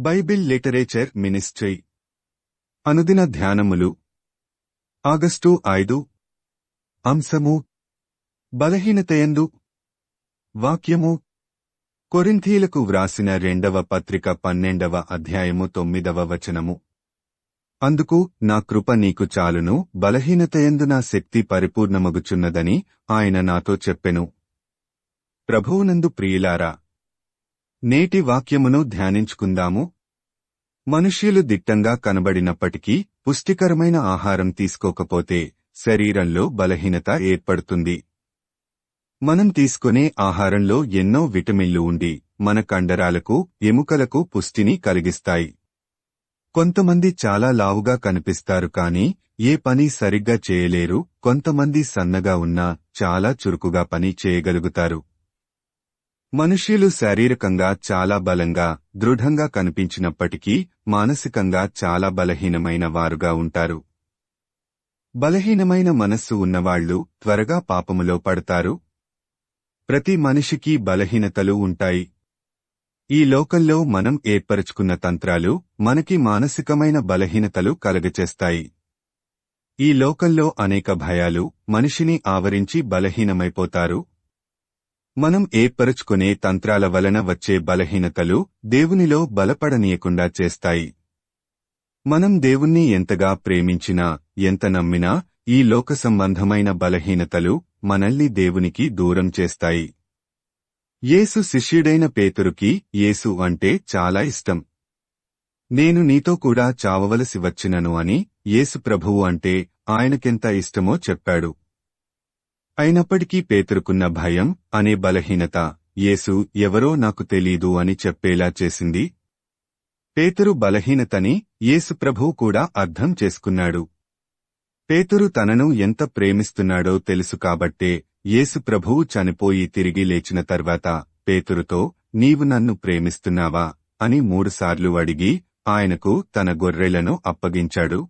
Bible literature ministry. అనుదిన ధ్యానములు. August ఐదు. అంశము. బలహీనతయందు. వాక్యము. కొరింథీలకు వ్రాసిన రెండవ పత్రిక పన్నెండవ అధ్యాయము తొమ్మిదవ వచనము. అందుకు నా కృప నీకు చాలును బలహీనతయందు నా శక్తి పరిపూర్ణమగుచున్నదని ఆయన నాతో చెప్పెను. ప్రభువునందు ప్రియులారా నేటి వాక్యమును ధ్యానించుకుందాము. మనుష్యులు దిట్టంగా కనబడినప్పటికీ పుష్టికరమైన ఆహారం తీసుకోకపోతే శరీరంలో బలహీనత ఏర్పడుతుంది. మనం తీసుకునే ఆహారంలో ఎన్నో విటమిన్లు ఉండి మన కండరాలకు ఎముకలకు పుష్టిని కలిగిస్తాయి. కొంతమంది చాలా లావుగా కనిపిస్తారు కాని ఏ పని సరిగ్గా చేయలేరు. కొంతమంది సన్నగా ఉన్నా చాలా చురుకుగా పని చేయగలుగుతారు. మనుష్యులు శారీరకంగా చాలా బలంగా దృఢంగా కనిపించినప్పటికీ మానసికంగా చాలా బలహీనమైన వారుగా ఉంటారు. బలహీనమైన మనస్సు ఉన్నవాళ్ళు త్వరగా పాపములో పడతారు. ప్రతి మనిషికి బలహీనతలు ఉంటాయి. ఈ లోకంలో మనం ఏర్పరచుకున్న తంత్రాలు మనకి మానసికమైన బలహీనతలు కలగచేస్తాయి. ఈ లోకంలో అనేక భయాలు మనిషిని ఆవరించి బలహీనమైపోతారు. మనం ఏర్పరచుకునే తంత్రాల వలన వచ్చే బలహీనతలు దేవునిలో బలపడనీయకుండా చేస్తాయి. మనం దేవుణ్ణి ఎంతగా ప్రేమించినా ఎంత నమ్మినా ఈ లోక సంబంధమైన బలహీనతలు మనల్ని దేవునికి దూరం చేస్తాయి. యేసు శిష్యుడైన పేతురుకి యేసు అంటే చాలా ఇష్టం. నేను నీతో కూడా చావవలసి వచ్చినను అని యేసు ప్రభువు అంటే ఆయనకెంత ఇష్టమో చెప్పాడు. అయినప్పటికీ పేతురుకున్న భయం అనే బలహీనత యేసు ఎవరో నాకు తెలీదు అని చెప్పేలా చేసింది. పేతురు బలహీనతని యేసుప్రభువు కూడా అర్థం చేసుకున్నాడు. పేతురు తనను ఎంత ప్రేమిస్తున్నాడో తెలుసు కాబట్టే యేసుప్రభువు చనిపోయి తిరిగి లేచిన తర్వాత పేతురుతో నీవు నన్ను ప్రేమిస్తున్నావా? అని మూడుసార్లు అడిగి ఆయనకు తన గొర్రెలను అప్పగించాడు.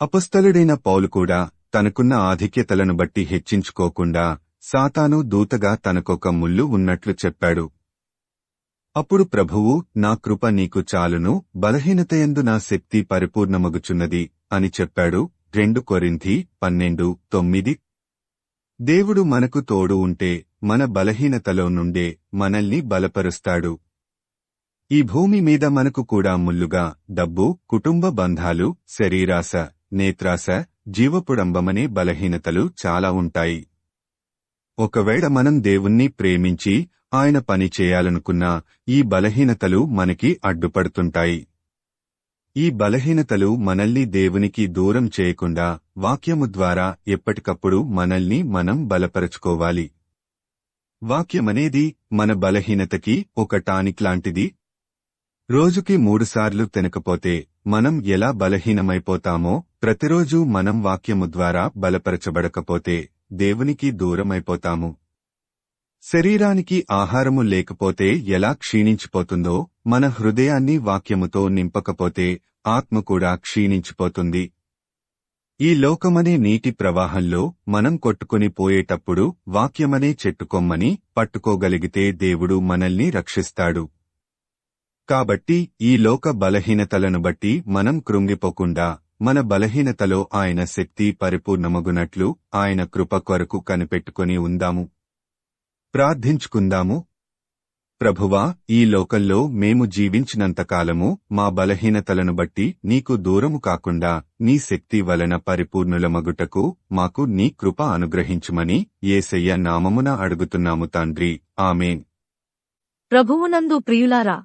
అపుస్తలుడైన పౌలు కూడా తనకున్న ఆధిక్యతలను బట్టి హెచ్చించుకోకుండా సాతాను దూతగా తనకొక ముల్లు ఉన్నట్లు చెప్పాడు. అప్పుడు ప్రభువు నా కృప నీకు చాలును బలహీనతయందు నా శక్తి పరిపూర్ణమగుచున్నది అని చెప్పాడు. రెండు కొరింథీ పన్నెండు తొమ్మిది. దేవుడు మనకు తోడు ఉంటే మన బలహీనతలో నుండే మనల్ని బలపరుస్తాడు. ఈ భూమి మీద మనకు కూడా ముల్లుగా డబ్బు కుటుంబ బంధాలు శరీరాశ నేత్రాశ జీవపుడంబమనే బలహీనతలు చాలా ఉంటాయి. ఒకవేళ మనం దేవుణ్ణి ప్రేమించి ఆయన పని చేయాలనుకున్నా ఈ బలహీనతలు మనకి అడ్డుపడుతుంటాయి. ఈ బలహీనతలు మనల్ని దేవునికి దూరం చేయకుండా వాక్యము ద్వారా ఎప్పటికప్పుడు మనల్ని మనం బలపరచుకోవాలి. వాక్యమనేది మన బలహీనతకి ఒక టానిక్ లాంటిది రోజుకి మూడుసార్లు తినకపోతే మనం ఎలా బలహీనమైపోతామో ప్రతిరోజు మనం వాక్యము ద్వారా బలపరచబడకపోతే దేవునికి దూరమైపోతాము. శరీరానికి ఆహారము లేకపోతే ఎలా క్షీణించిపోతుందో మన హృదయాన్ని వాక్యముతో నింపకపోతే ఆత్మ కూడా క్షీణించిపోతుంది. ఈ లోకమనే నీటి ప్రవాహంలో మనం కొట్టుకుని పోయేటప్పుడు వాక్యమనే చెట్టుకొమ్మని పట్టుకోగలిగితే దేవుడు మనల్ని రక్షిస్తాడు. కాబట్టి ఈ లోక బలహీనతలను బట్టి మనం కృంగిపోకుండా మన బలహీనతలో ఆయన శక్తి పరిపూర్ణమగునట్లు ఆయన కృప కొరకు కనిపెట్టుకుని ఉందాము. ప్రార్థించుకుందాము. ప్రభువా ఈ లోకంలో మేము జీవించినంతకాలము మా బలహీనతలను బట్టి నీకు దూరము కాకుండా నీ శక్తి వలన పరిపూర్ణులమగుటకు మాకు నీ కృప అనుగ్రహించుమని ఏసయ్య నామమున అడుగుతున్నాము తండ్రి. ఆమెన్. ప్రభువునందు ప్రియులారా